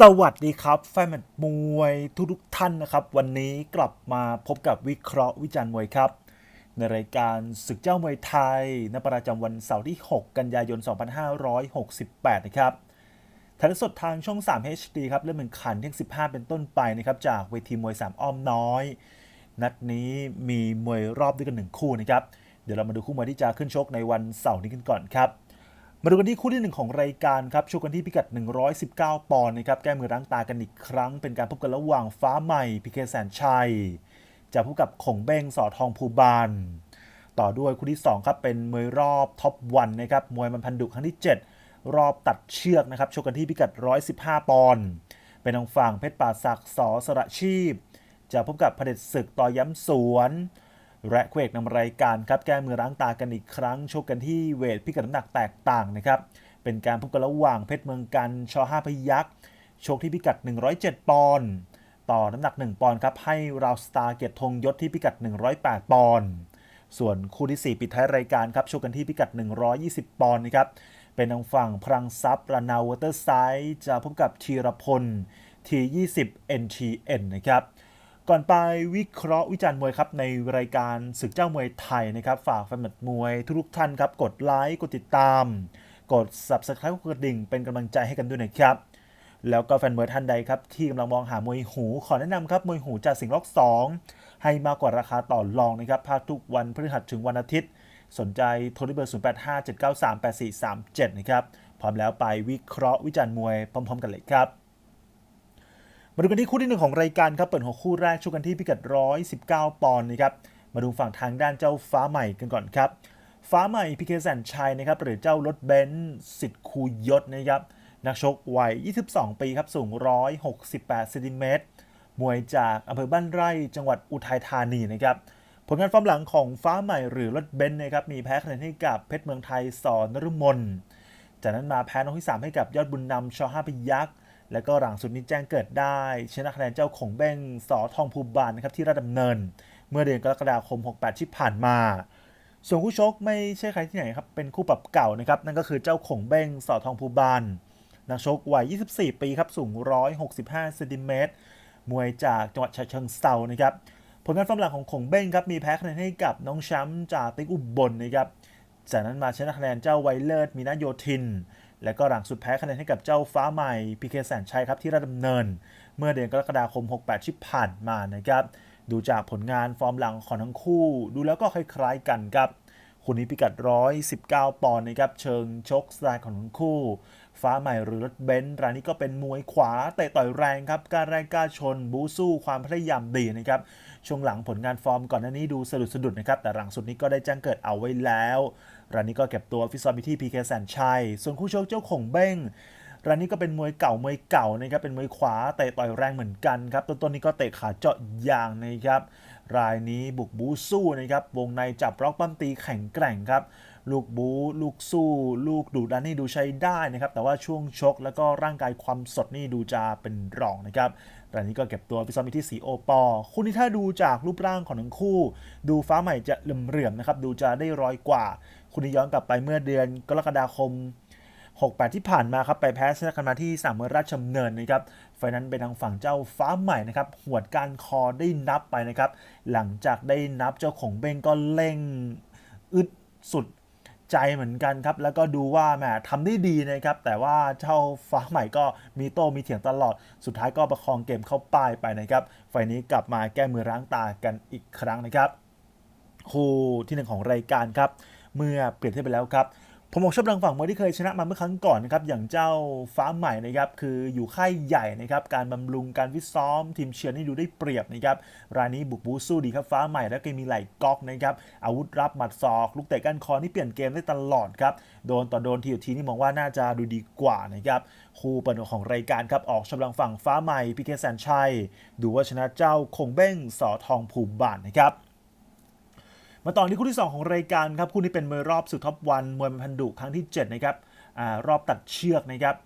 สวัสดีครับ แฟนแมบ์มวยทุกทุกท่านนะครับ วันนี้กลับมาพบกับวิเคราะห์วิจารณ์มวยครับ ในรายการศึกเจ้ามวยไทยณประจำวันเสาร์ที่ 6 กันยายน 2568 นะครับถ่ายทอดสดทางช่อง 3 HD ครับเริ่มแข่งขันที่15 เป็นต้นไปนะครับ จากเวทีมวย 3 อ้อมน้อย นัดนี้มีมวยรอบด้วยกันหนึ่งคู่นะครับ เดี๋ยวเรามาดูคู่มวยที่จะขึ้นชกในวันเสาร์นี้กันก่อนครับ มาดูกันที่คู่ที่หนึ่งของรายการครับชกกันที่พิกัด 119 ปอนด์นะครับ แก้มือล้างตากันอีกครั้ง เป็นการพบกันระหว่างฟ้าใหม่พีเคแสนชัย จะพบกับขงเบ้งสอทองภูบาน ต่อด้วยคู่ที่ 2 ครับ เป็นมวยรอบท็อปวันนะครับ มวยมันพันดุครั้งที่ 7 รอบตัดเชือกนะครับ ชกกันที่พิกัด 115 ปอนด์ เป็นทางฝั่งเพชรป่าศักดิ์สอสระชีพ จะพบกับเผด็จศึกต่อย้ำสวน และคู่เอกนำรายการครับแก้มือล้างตากันอีกครั้งชกกันที่เวทพิกัดน้ำหนักแตกต่างนะครับเป็นการพบกันระหว่างเพชรเมืองกันชอห้าพยักษ์ชกที่พิกัด 107 ปอนด์ต่อน้ำหนัก 1 ปอนด์ครับให้ราวสตาร์เกียรติธงยศที่พิกัด 108 ปอนด์ส่วนคู่ที่ 4 ปิดท้ายรายการครับชกกันที่พิกัด 120 ปอนด์นะครับเป็นทางฝั่งพลังซับระนาวเตอร์ไซด์จะพบกับธีรพลที20 NTN นะครับ ก่อนไปวิเคราะห์วิจารณ์มวยครับในรายการศึกเจ้ามวยไทยนะครับ ฝากแฟนหมัดมวยทุกท่านครับ กดไลค์กดติดตาม กด subscribe กดกระดิ่ง เป็นกำลังใจให้กันด้วยนะครับแล้วก็แฟนมวยท่านใดครับ ที่กำลังมองหามวยหู ขอแนะนำครับ มวยหูจากสิงห์ล็อก2 ให้มากกว่าราคาต่อรองนะครับภาคทุกวันพฤหัสถึงวันอาทิตย์ สนใจโทรที่เบอร์ 0857938437 นะครับ พร้อมแล้วไปวิเคราะห์วิจารณ์มวยพร้อม ๆ กันเลยครับ มาดูกันที่คู่ที่หนึ่งของรายการครับเปิดหัวคู่แรกชกกันที่พิกัด 119 ปอนด์นะครับมาดูฝั่งทางด้านเจ้าฟ้าใหม่กันก่อนครับ ฟ้าใหม่พีเคแสนชัยนะครับหรือเจ้ารถเบนซ์สิทธิ์คูยศนะครับนักชกวัย 22 ปีครับสูง 168เซนติเมตรมวยจากอำเภอบ้านไร่จังหวัดอุทัยธานีนะครับผลงานฟอร์มหลังของฟ้าใหม่หรือรถเบนซ์นะครับมีแพ้คะแนนให้กับเพชรเมืองไทยสอนนรุมนจากนั้นมาแพ้น้องที่ 3 ให้กับยอดบุญนำชอห้าพยักษ์ แล้วก็หลังสุดนี้แจ้งเกิดได้ ชนะคะแนนเจ้าของเบ้งสอทองภูบานนะครับที่ราชดำเนิน เมื่อเดือนกรกฎาคม 68 ที่ผ่านมา ส่วนคู่ชกไม่ใช่ใครที่ไหนครับ เป็นคู่ปรับเก่านะครับ นั่นก็คือเจ้าของเบ้งสอทองภูบานนักชกวัย 24 ปีครับ สูง 165เซนติเมตร มวยจากจังหวัดฉะเชิงเซานะครับ ผลงานฟอร์มหลังของขงเบ้งครับ มีแพ้คะแนนให้กับน้องแชมป์จากติ๊กอุบลนะครับ จากนั้นมาชนะคะแนนเจ้าไวเลิศมีนาโยธิน และก็หลังสุดแพ้คะแนนให้กับเจ้าฟ้าใหม่พีเคแสนชัยครับที่ราชดำเนิน เมื่อเดือนกรกฎาคม 68 ที่ผ่านมานะครับดูจากผลงานฟอร์มหลังของทั้งคู่ ดูแล้วก็คล้ายๆกันครับคู่นี้พิกัด 119 ปอนด์นะครับ เชิงชกสไตล์ของทั้งคู่ ฟ้าใหม่หรือรถเบนซ์รายนี้ก็เป็นมวยขวาเตะต่อยแรงครับกล้าแรงกล้าชน บูสู้ความพยายามดีนะครับ ช่วงหลังผลงานฟอร์มก่อนหน้านี้ดูสะดุดสะดุดนะครับ แต่หลังสุดนี้ก็ได้แจ้งเกิดเอาไว้แล้ว รายนี้ก็เก็บตัวฟิซอมอยู่ที่พีเคแสนชัย ส่วนคู่ชกเจ้าของเบ้งรายนี้ก็เป็นมวยเก่ามวยเก่านะครับเป็นมวยขวาเตะต่อยแรงเหมือนกันครับต้นๆนี้ก็เตะขาเจาะยางนะครับรายนี้บุกบูสู้นะครับวงในจับล็อกปั้มตีแข็งแกร่งครับลูกบูลูกสู้ ลูกดุดันนี่ดูใช้ได้นะครับแต่ว่าช่วงชกแล้วก็ร่างกายความสดนี่ดูจะเป็นรองนะครับ รายนี้ก็เก็บตัวฟิซ้อมอยู่ที่สีโอปอคู่นี้ถ้าดูจากรูปร่างของทั้งคู่ ดูฟ้าใหม่จะเหลื่อมๆนะครับ ดูจะได้ร้อยกว่า คุณนี้ย้อนกลับไปเมื่อเดือนกรกฎาคม 68 ที่ผ่านมาครับ ไปแพ้ชนะกันมาที่สามเมืองราชดำเนินนะครับ ไฟนั้นเป็นทางฝั่งเจ้าฟ้าใหม่นะครับ หวดการคอได้นับไปนะครับ หลังจากได้นับเจ้าของเบ้งก็เร่ง อึดสุด ใจเหมือนกันครับ แล้วก็ดูว่าแหมทำได้ดีนะครับ แต่ว่าเจ้าฟ้าใหม่ก็มีโต้มีเถียงตลอด สุดท้ายก็ประคองเกมเข้าป้ายไปนะครับ ไฟนี้กลับมาแก้มือร้างตากันอีกครั้งนะครับ คู่ที่หนึ่งของรายการครับ เมื่อเปลี่ยนเทียบไปแล้วครับ ผมบอกชอบทางฝั่งมวยที่เคยชนะมาเมื่อครั้งก่อนนะครับอย่างเจ้าฟ้าใหม่นะครับคืออยู่ค่ายใหญ่นะครับการบำรุงการวิซ้อม ทีมเชียร์นี่ดูได้เปรียบนะครับรายนี้บุกบูสู้ดีครับฟ้าใหม่แล้วก็มีไหล่ก๊อกนะครับอาวุธรับหมัดศอก ลูกเตะก้านคอนี่เปลี่ยนเกมได้ตลอดครับโดนต่อโดนทีต่อทีนี่มองว่าน่าจะดูดีกว่านะครับคู่เปิดหัวของรายการครับออกชมรางฝั่งฟ้าใหม่พีเคแสนชัย ดูว่าชนะเจ้าคงเบ้งสอทองภูมิบานนะครับ มาต่อที่คู่ที่ 2 ของรายการครับคู่นี้เป็นมวยรอบสุดท็อปวันมวยมันพันดุครั้งที่ 7 นะครับอารอบตัดเชือกนะครับ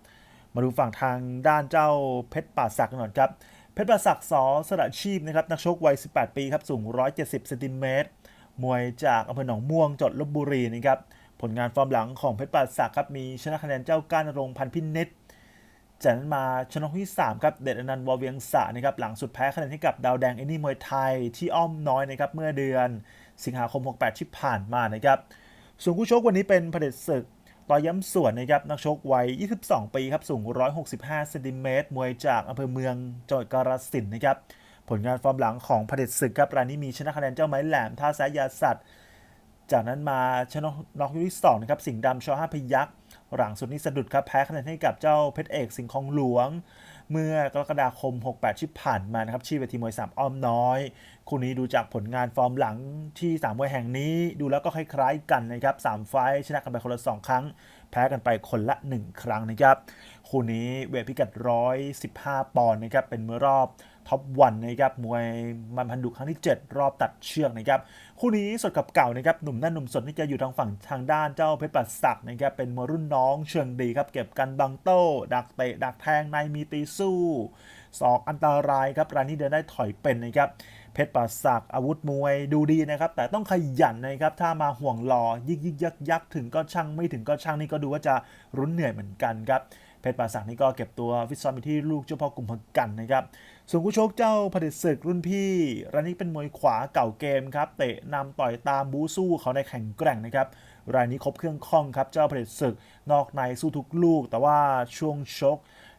มาดูฝั่งทางด้านเจ้าเพชรป่าศักดิ์ก่อนครับเพชรป่าศักดิ์สอสระชีพนะครับนักชกวัย 18 ปีครับสูง 170เซนติเมตรมวยจากอำเภอหนองม่วงจังหวัดลบบุรีนะครับผลงานฟอร์มหลังของเพชรป่าศักดิ์ครับมีชนะคะแนนเจ้าก้านรงพันพินิษจากนั้นมาชนะที่ 3 ครับเดชอนันต์วอเวียงสะนะครับหลังสุดแพ้คะแนนให้กับดาวแดงเอนี่มวยไทยที่อ้อมน้อยนะครับเมื่อเดือน สิงหาคม 68 ที่ผ่านมานะครับ ส่วนคู่ชกวันนี้เป็นเผด็จศึกต่อย้ำส่วนนะครับนักชกวัย 22 ปีครับสูง 165เซนติเมตรมวยจากอำเภอเมืองจังหวัดกาฬสินธุ์นะครับผลงานฟอร์มหลังของเผด็จศึกครับรายนี้มีชนะคะแนนเจ้าไม้แหลมท่าแซะยาสัตว์ จากนั้นมาชนะน็อกยกที่สองนะครับสิงห์ดำชอห้าพยักษ์หลังสุดนี้สะดุดครับแพ้คะแนนให้กับเจ้าเพชรเอกสิงห์คองหลวง เมื่อกรกฎาคม 68 ที่ผ่านมานะครับที่เวทีมวย 3 อ้อมน้อย คู่นี้ดูจากผลงานฟอร์มหลังที่สามมวยแห่งนี้ดูแล้วก็คล้ายๆกันนะครับ3ไฟชนะกันไปคนละ 2 ครั้ง แพ้กันไปคนละ 1 ครั้งนะครับ คู่นี้เวทพิกัด 115 ปอนด์นะครับเป็นมือรอบ ท็อปวันนะครับมวยมันพันดุครั้งที่ 7 รอบตัดเชือกนะครับคู่นี้สดกับเก่านะครับหนุ่มหน้าหนุ่มสดนี่จะอยู่ทางฝั่งทางด้านเจ้าเพชรปัสสักนะครับเป็นมวยรุ่นน้องเชิงดีครับเก็บกันบังโต้ดักเตะดักแทงในมีตีสู้สอกอันตรายครับรายนี้เดินได้ถอยเป็นนะครับเพชรปัสสักอาวุธมวยดูดีนะครับแต่ต้องขยันนะครับถ้ามาห่วงรอยิกยิกยักยักถึงก็ช่างไม่ถึงก็ช่างนี่ก็ดูว่าจะรุนเหนื่อยเหมือนกันครับ เพชรปราสักนี่ก็เก็บตัวฟิตซ้อมอยู่ที่ลูกเจ้าพ่อกลุ่มพกันนะครับส่วนคู่ชกเจ้าผดิตศึกรุ่นพี่รายนี้เป็นมวยขวาเก่าเกมครับเตะนำต่อยตามบูสู้เขาในแข่งแกร่งนะครับรายนี้ครบเครื่องข้องครับเจ้าผดิตศึกนอกในสู้ทุกลูก แต่ว่าช่วงชก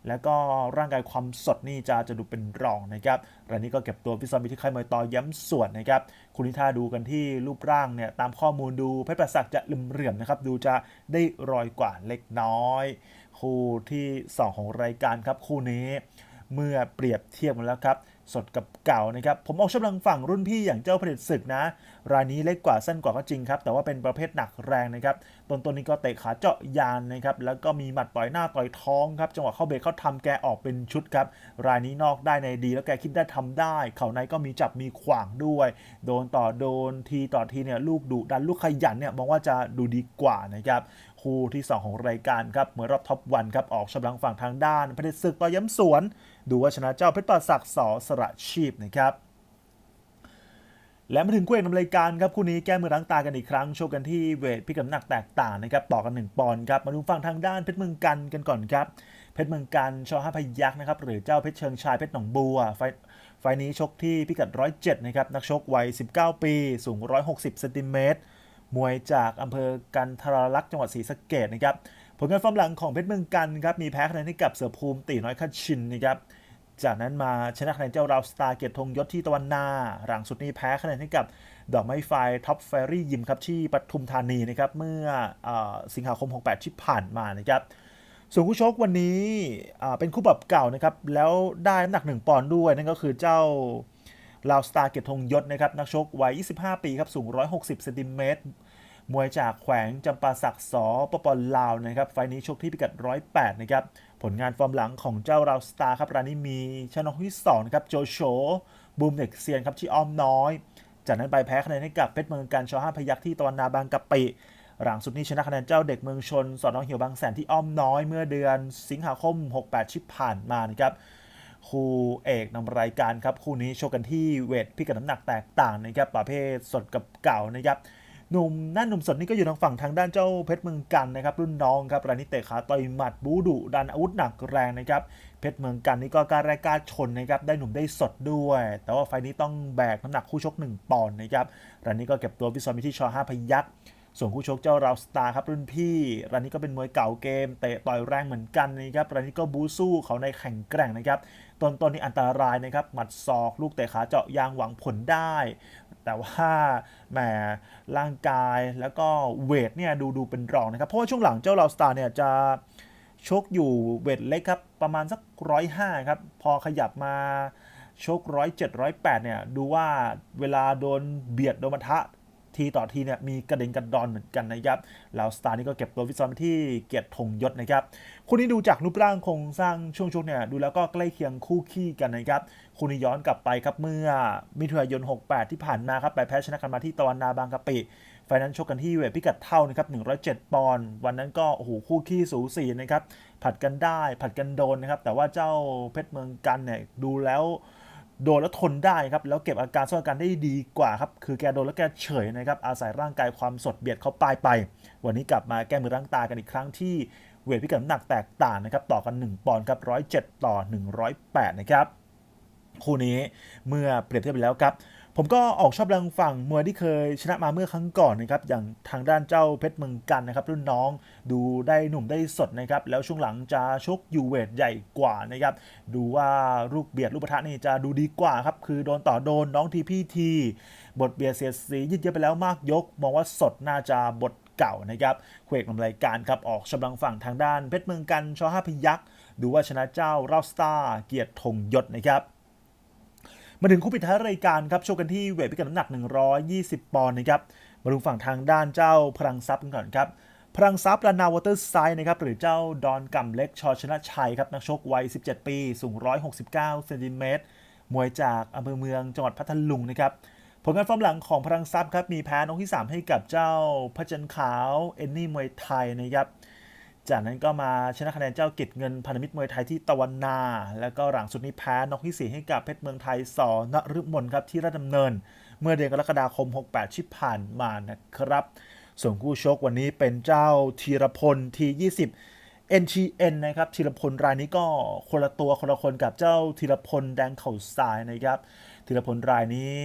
แล้วก็ร่างกายความสดนี่จะจะดูเป็นรองนะครับรายนี้ก็เก็บตัวฟิตซ้อมอยู่ที่ค่ายมวยต่อย้ำส่วนนะครับ คุณนิท่าดูกันที่รูปร่างเนี่ยตามข้อมูลดูเพชรประสักจะลืมเหลื่อมนะครับ ดูจะได้รอยกว่าเล็กน้อย คู่ที่ 2 ของรายการครับคู่นี้ เมื่อเปรียบเทียบกันแล้วครับ สดกับเก่านะครับ ผมออกชำลังฝั่งรุ่นพี่อย่างเจ้าผลิตศึกนะ รายนี้เล็กกว่าสั้นกว่าก็จริงครับ แต่ว่าเป็นประเภทหนักแรงนะครับ ต้นต้นนี้ก็เตะขาเจาะยานนะครับแล้วก็มีหมัดต่อยหน้าต่อยท้องครับจังหวะเข้าเบรกเข้าทำแกออกเป็นชุดครับรายนี้นอกได้ในดีแล้วแกคิดได้ทำได้ เข่าในก็มีจับมีขวางด้วย โดนต่อโดนทีต่อทีเนี่ยลูกดุดันลูกขยันเนี่ยมองว่าจะดูดีกว่านะครับคู่ที่ 2 ของรายการครับเหมือนรอบท็อปวันครับออกชำลังฝั่งทางด้านเพชศึกต่อย้ำสวน ดูว่าชนะเจ้าเพชรปราศักดิ์สอสระชีพนะครับ และมาถึงคู่เอกนำรายการครับคู่นี้แก้มือล้างตากันอีกครั้งโชว์กันที่เวทพิกัดหนักแตกต่างนะครับต่อกัน 1 ปอนด์ครับมาดูฝั่งทางด้านเพชรเมืองกันกันก่อนครับเพชรเมืองกันชอห้าพยักษ์นะครับหรือเจ้าเพชรเชิงชายเพชรหนองบัวไฟไฟนี้ชกที่พิกัด 107นะครับนักชกวัย 19 ปี สูง 160เซนติเมตรมวยจากอำเภอกันทราลักษณ์จังหวัดศรีสะเกดนะครับผลงานฟอร์มหลังของเพชรเมืองกันครับมีแพ้คะแนนให้กับเสือภูมิตีน้อยคัดชินนะครับ จากนั้นมาชนะคะแนนเจ้าราวสตาร์เกียรติธงยศที่ตะวันนา หลังสุดนี้แพ้คะแนนให้กับดอกไม้ไฟท็อปแฟรี่ยิมครับที่ปทุมธานีนะครับเมื่ออสิงหาคม 68 ที่ผ่านมานะครับส่วนคู่ชกวันนี้เป็นคู่ปรับเก่านะครับแล้วได้น้ำหนัก 1 ปอนด์ด้วย นั่นก็คือเจ้าลาวสตาร์เกียรติธงยศนะครับนักชกวัย 25 ปีครับสูง 160เซนติเมตรมวยจากแขวงจำปาสักสปปลาวนะครับไฟล์นี้ชกที่พิกัด 108 นะครับ ผลงานฟอร์มหลังของเจ้าราวสตาร์ครับรายนี้มีชนะที่2นะครับโจโฉบูมเด็กเซียนครับที่อ้อมน้อย จากนั้นไปแพ้คะแนนให้กับเพชรเมืองการชอห้าพยักษ์ที่ตะวันนาบางกะปิหลังสุดนี้ชนะคะแนนเจ้าเด็กเมืองชน สอนน้องเหี่ยวบางแสนที่อ้อมน้อยเมื่อเดือนสิงหาคม 68ที่ผ่านมานะครับคู่เอกนำรายการครับคู่นี้โชว์กันที่เวทพิกัดน้ำหนักแตกต่างนะครับประเภทสดกับเก่านะครับ หนุ่มหน้าหนุ่มสดนี่ก็อยู่ทางฝั่งทางด้านเจ้าเพชรเมืองกันนะครับรุ่นน้องครับรานี้เตะขาต่อยหมัดบูดุดันอาวุธหนักแรงนะครับเพชรเมืองกันนี่ก็กาแรกกล้าชนนะครับได้หนุ่มได้สดด้วย แต่ว่าไฟนี้ต้องแบกน้ำหนักคู่ชก 1 ปอนด์นะครับรานนี้ก็เก็บตัวพิซซอมิที่ชอห้าพยักษ์ ส่วนคู่ชกเจ้าราวสตาร์ครับรุ่นพี่รายนี้ก็เป็นมวยเก่าเกมเตะต่อยแรงเหมือนกันนะครับรายนี้ก็บูสู้เขาในแข่งแกร่งนะครับตนต้นนี้อันตรายนะครับหมัดศอกลูกเตะขาเจาะยางหวังผลได้ แต่ว่าแหมร่างกายแล้วก็เวทเนี่ยดูดูเป็นรองนะครับเพราะว่าช่วงหลังเจ้าราวสตาร์เนี่ยจะชกอยู่เวทเล็กครับประมาณสักร้อยห้าครับพอขยับมาชกร้อยเจ็ดร้อยแปดเนี่ยดูว่าเวลาโดนเบียดโดนมาทะ ทีต่อทีเนี่ยมีกระเด็นกระดอนเหมือนกันนะครับแล้วสตาร์นี่ก็เก็บตัวฟิตซ้อมที่เกียรติธงยศนะครับคู่นี้ดูจากรูปร่างโครงสร้างช่วงชกเนี่ยดูแล้วก็ใกล้เคียงคู่ขี้กันนะครับคู่นี้ย้อนกลับไปครับเมื่อมิถุนายน 68 ที่ผ่านมาครับไปแพ้ชนะกันมาที่ตะวันนาบางกะปิไฟนั้นชกกันที่เวทพิกัดเท่านะครับ107 ปอนด์วันนั้นก็โอ้โหคู่ขี้สูสีนะครับผัดกันได้ผัดกันโดนนะครับแต่ว่าเจ้าเพชรเมืองกันเนี่ยดูแล้ว โดนแล้วทนได้ครับ แล้วเก็บอาการสู้อาการได้ดีกว่าครับ คือแกโดนแล้วแกเฉยนะครับ อาศัยร่างกายความสดเบียดเข้าปลายไป วันนี้กลับมาแก้มือร่างตากันอีกครั้งที่เวทพิกัดน้ำหนักแตกต่างนะครับ ต่อกัน 1 ปอนด์ครับ107 ต่อ 108 นะครับ คู่นี้เมื่อเปรียบเทียบไปแล้วครับ ผมก็ออกชอบแรงฝั่งมวยที่เคยชนะมาเมื่อครั้งก่อนนะครับอย่างทางด้านเจ้าเพชรเมืองกันนะครับรุ่นน้องดูได้หนุ่มได้สดนะครับแล้วช่วงหลังจะชกยูเวทใหญ่กว่านะครับดูว่าลูกเบียดลูกปะทะนี่จะดูดีกว่าครับคือโดนต่อโดนน้องทีพี่ทีบทเบียดเสียดสียืดเยื้อไปแล้วมากยก มองว่าสดน่าจะบทเก่านะครับเควกนำรายการครับออกชำลังฝั่งทางด้านเพชรเมืองกันชอห้าพยักษ์ดูว่าชนะเจ้าราสตาร์เกียรติธงยศนะครับ มาถึงคู่ปิดท้ายรายการครับโชว์กันที่เวทพิกัดน้ำหนัก 120 ปอนด์นะครับมาดูฝั่งทางด้านเจ้าพลังทรัพย์กันก่อนครับพลังทรัพย์ลานาวอเตอร์ไซด์นะครับหรือเจ้าดอนกัมเล็กชอชนะชัยครับนักชกวัย 17 ปี สูง 169 เซนติเมตรมวยจากอำเภอเมืองจังหวัดพัทลุงนะครับผลงานฟอร์มหลังของพลังทรัพย์ครับมีแพ้นกที่ 3 ให้กับเจ้าพระจันทร์ขาว เอนนี่มวยไทยนะครับ จากนั้นก็มาชนะคะแนนเจ้ากิจเงินพันธมิตรมวยไทยที่ตะวันนา แล้วก็หลังสุดนี้แพ้นอกที่ 4 ให้กับเพชรเมืองไทยสอนฤมลครับที่ราชดำเนิน เมื่อเดือนกรกฎาคม 68ที่ผ่านมานะครับ ส่วนคู่ชกวันนี้เป็นเจ้าธีรพลที 20 NTN นะครับธีรพลรายนี้ก็คนละตัวคนละคนกับเจ้าธีรพลแดงเข่าทรายนะครับธีรพลรายนี้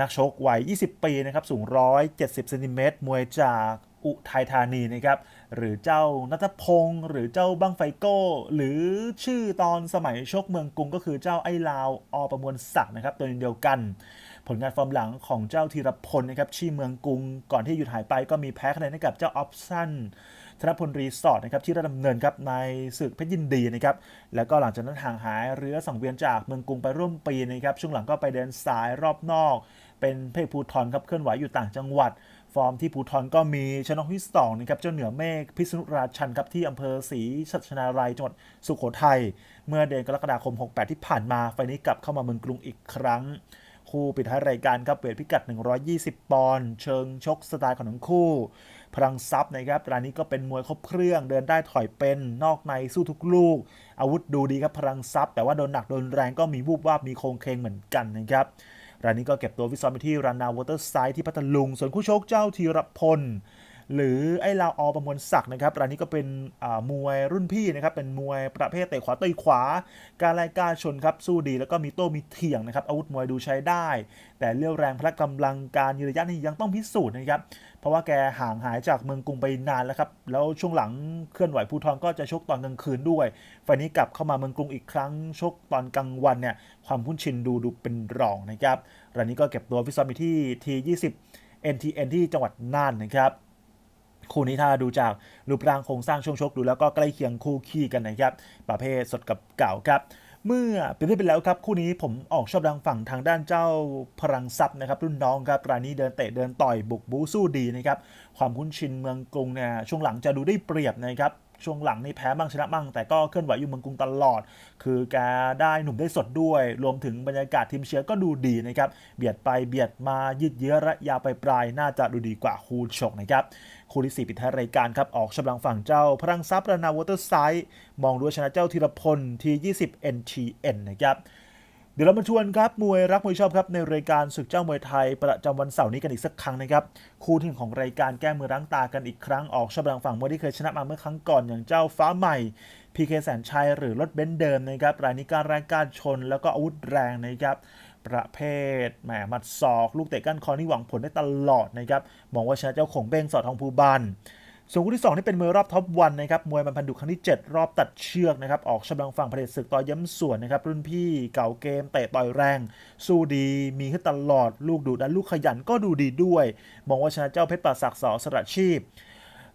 นักชกวัย 20 ปีนะครับสูง 170เซนติเมตรมวยจาก อุทัยธานีนะครับ หรือเจ้านัทพงศ์หรือเจ้าบังไฟโก้ หรือชื่อตอนสมัยชกเมืองกรุงก็คือเจ้าไอ้ลาวอประมวลศักดิ์นะครับตัวเดียวกัน ผลงานฟอร์มหลังของเจ้าธีรพลนะครับที่เมืองกรุง ก่อนที่หยุดหายไปก็มีแพ้คะแนนให้กับเจ้าออฟชั่นธนพลรีสอร์ทนะครับที่ราชดำเนินครับในศึกเพชรยินดีนะครับแล้วก็หลังจากนั้นห่างหายเรือสังเวียนจากเมืองกรุงไปร่วมปีนะครับช่วงหลังก็ไปเดินสายรอบนอก เป็นเพศภูทรครับเคลื่อนไหวอยู่ต่างจังหวัด ฟอร์มที่ภูทรก็มีชนะที่สองนะครับเจ้าเหนือเมฆพิษณุราชันครับที่อำเภอศรีสัชนาลัยจังหวัดสุโขทัยเมื่อเดือนกรกฎาคม 68 ที่ผ่านมา ไฟนี้กลับเข้ามาเมืองกรุงอีกครั้ง คู่ปิดท้ายรายการครับเวทพิกัด 120 ปอนด์เชิงชกสไตล์ของทั้งคู่ พลังซับนะครับรายนี้ก็เป็นมวยครบเครื่องเดินได้ถอยเป็นนอกในสู้ทุกลูก อาวุธดูดีครับพลังซับแต่ว่าโดนหนักโดนแรงก็มีวูบวาบมีโครงเคงเหมือนกันนะครับ รายนี้ก็เก็บตัววิซ้อมไปที่รานาวอเตอร์ไซด์ที่พัทลุง ส่วนคู่ชกเจ้าธีรพล หรือไอ้ลาวอประมวลศักดิ์นะครับรายนี้ก็เป็นมวยรุ่นพี่นะครับเป็นมวยประเภทเตะขวาต่อยขวา การรายการชนครับสู้ดีแล้วก็มีโต้มีเถียงนะครับอาวุธมวยดูใช้ได้ แต่เรี่ยวแรงพละกำลังการยืนระยะนี่ยังต้องพิสูจน์นะครับเพราะว่าแกห่างหายจากเมืองกรุงไปนานแล้วครับแล้วช่วงหลังเคลื่อนไหวภูทรก็จะชกตอนกลางคืนด้วยไฟล์นี้กลับเข้ามาเมืองกรุงอีกครั้งชกตอนกลางวันเนี่ยความคุ้นชินดูดูเป็นรองนะครับรายนี้ก็เก็บตัวฟิซ้อมอยู่ที่ที20 NTN ที่จังหวัดน่านนะครับ คู่นี้ถ้าดูจากรูปร่างโครงสร้างช่วงชกดูแล้วก็ใกล้เคียงคู่ขี้กันนะครับประเภทสดกับเก่าครับเมื่อเป็นที่เป็นแล้วครับคู่นี้ผมออกชอบดังฝั่งทางด้านเจ้าพลังทรัพย์นะครับรุ่นน้องครับรายนี้เดินเตะเดินต่อยบุกบูสู้ดีนะครับความคุ้นชินเมืองกรุงเนี่ยช่วงหลังจะดูได้เปรียบนะครับ ช่วงหลังนี่แพ้บ้างชนะบ้าง แต่ก็เคลื่อนไหวอยู่เมืองกรุงตลอด คือแกได้หนุ่มได้สดด้วย รวมถึงบรรยากาศทีมเชียร์ก็ดูดีนะครับ เบียดไปเบียดมายืดเยื้อระยะไปปลายน่าจะดูดีกว่าคูชกนะครับคู่ที่ 4 ปิดท้ายรายการครับ ออกชำลังฝั่งเจ้า พลังทรัพย์ระนาวอเตอร์ไซด์มองด้วยชนะเจ้าธีรพลที20 NTN นะครับ เดี๋ยวเรามาชวนครับมวยรักมวยชอบครับในรายการศึกเจ้ามวยไทย ประจำวันเสาร์นี้กันอีกสักครั้งนะครับคู่ที่หนึ่งของรายการแก้มือร้างตากันอีกครั้งออกชำลังฝั่งมวยที่เคยชนะมาเมื่อครั้งก่อนอย่างเจ้าฟ้าใหม่พีเคแสนชัยหรือรถเบนซ์เดิมนะครับรายนี้การแรายการชน แล้วก็อาวุธแรงนะครับประเภทแหมหมัดศอก ลูกเตะก้านคอนี่หวังผลได้ตลอดนะครับมองว่าชนะเจ้าของเบ้งสอดทองภูบาน ส่วนคู่ที่ 2 ที่เป็นมวยรอบท็อปวันนะครับมวยมันพันดุครั้งที่ 7 รอบตัดเชือกนะครับออกชำลังฝั่งเผด็จศึกต่อย้ำส่วนนะครับรุ่นพี่เก่าเกมเตะต่อยแรง สู้ดีมีขึ้นตลอดลูกดุดันลูกขยันก็ดูดีด้วย มองว่าชนะเจ้าเพชรป่าศักดิ์สอสระชีพ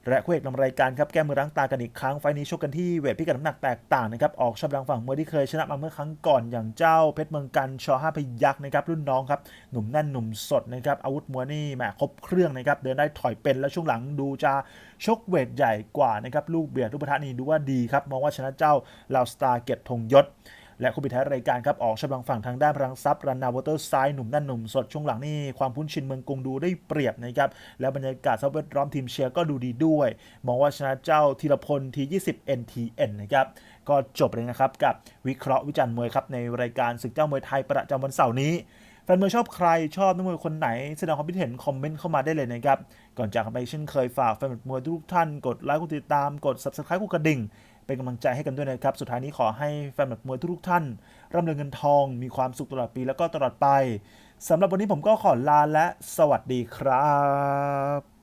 และคู่เอกนำรายการครับแก้มือล้างตากันอีกครั้งไฟนี้ชกกันที่เวทพิกัดน้ำหนักแตกต่างนะครับออกชำลังฝั่งมวยที่เคยชนะมาเมื่อครั้งก่อนอย่างเจ้าเพชรเมืองกันชอห้าพยักษ์นะครับรุ่นน้องครับหนุ่มแน่นหนุ่มสดนะครับอาวุธมวยนี่แหมครบเครื่องนะครับเดินได้ถอยเป็นแล้วช่วงหลังดูจะชกเวทใหญ่กว่านะครับลูกเบียดลูกปะทะนี่ดูว่าดีครับมองว่าชนะเจ้าลาวสตาร์เกียรติธงยศ และคู่ปิดท้ายรายการครับออกชำลังฝั่งทางด้านพลังทรัพย์รันนาวอเตอร์ไซด์หนุ่มนั่นหนุ่มสดช่วงหลังนี่ความคุ้นชินเมืองกรุงดูได้เปรียบนะครับแล้วบรรยากาศสภาพแวดล้อมทีมเชียร์ก็ดูดีด้วย มองว่าชนะเจ้าธีรพลที 20 NTN นะครับก็จบเลยนะครับกับวิเคราะห์วิจารณ์มวยครับในรายการศึกเจ้ามวยไทยประจำวันเสาร์นี้แฟนมวยชอบใครชอบนักมวยคนไหนแสดงความคิดเห็นคอมเมนต์เข้ามาได้เลยนะครับ ก่อนจากไปเช่นเคยฝากแฟนมวยทุกท่านกดไลค์กดติดตามกด subscribe กดกระดิ่ง เป็นกำลังใจให้กันด้วยนะครับ สุดท้ายนี้ขอให้แฟนมวยทุกท่านร่ำเริญเงินทอง มีความสุขตลอดปีแล้วก็ตลอดไปสำหรับวันนี้ผมก็ขอลาและสวัสดีครับ